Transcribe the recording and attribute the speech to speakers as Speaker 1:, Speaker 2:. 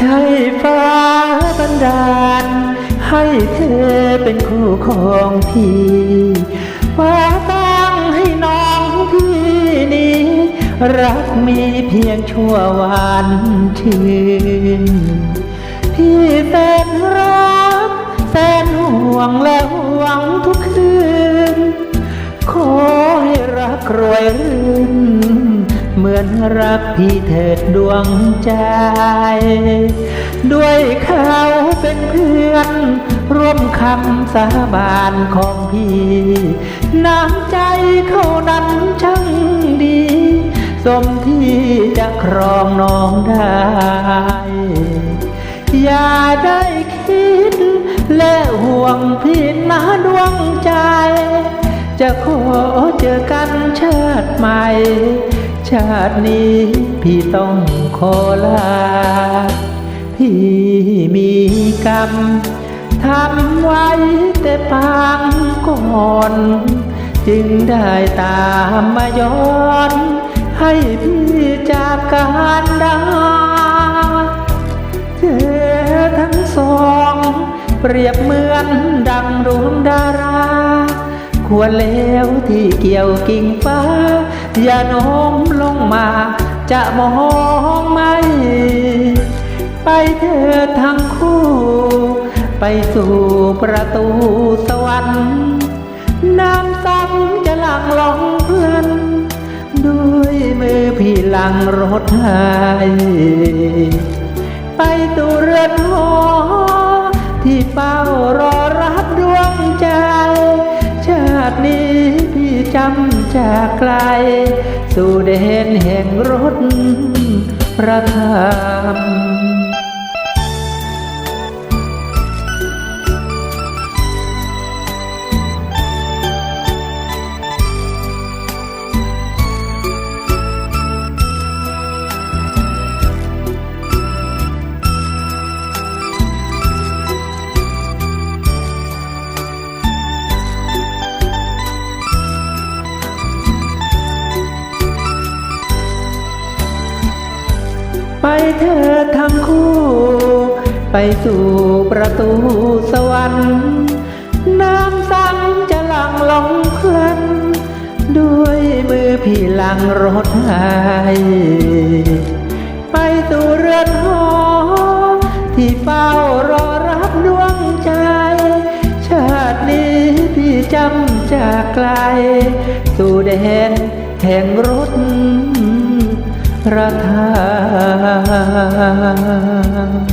Speaker 1: ให้ฟ้าบันดาล ให้เธอเป็นคู่ของพี่ฟ้าตั้งให้น้องพี่นี้ รักมีเพียงชั่ววันชื่นพี่แสนรักแสนห่วงและหวังทุกคืน ขอให้รักรวยรื่น เหมือนรักพี่เถิดดวงใจ ด้วยเขาเป็นเพื่อน ร่วมคำสาบานของพี่น้ำใจเขานั้นช่างดี สมที่จะครองน้องได้ อย่าได้คิด และห่วงพี่นะดวงใจจะขอเจอกันเชาติใหม่ ชาตินี้พี่ต้องขอลา พี่มีกรรมทำไว้แต่ปางก่อน จึงได้ตามมาย้อน ให้พี่จากการดาเธอทั้งสอง เปรียบเหมือนดังดวงดารา ควรแล้วที่เกี่ยวกิ่งฟ้า อย่าน้มลงมา จะมองไม่ ไปเธอทั้งคู่ ไปสู่ประตูสวรรค์น้ำซ้ำจะหลั่งลงเพลินด้วยมือพี่หลังรถให้ไปตูเรือนหอที่เฝ้ารอ จำจากไกล สู่เดนแห่งรถพระธรรม ไปเธอทั้งคู่ ไปสู่ประตูสวรรค์ น้ำสังจะหลั่งลงเพลินด้วยมือพี่ลังรถให้ไปสู่เรือนหอ ที่เฝ้ารอรับดวงใจ ชาตินี้พี่จำจากไกล สู่แดนแห่งรถ พระธาตุ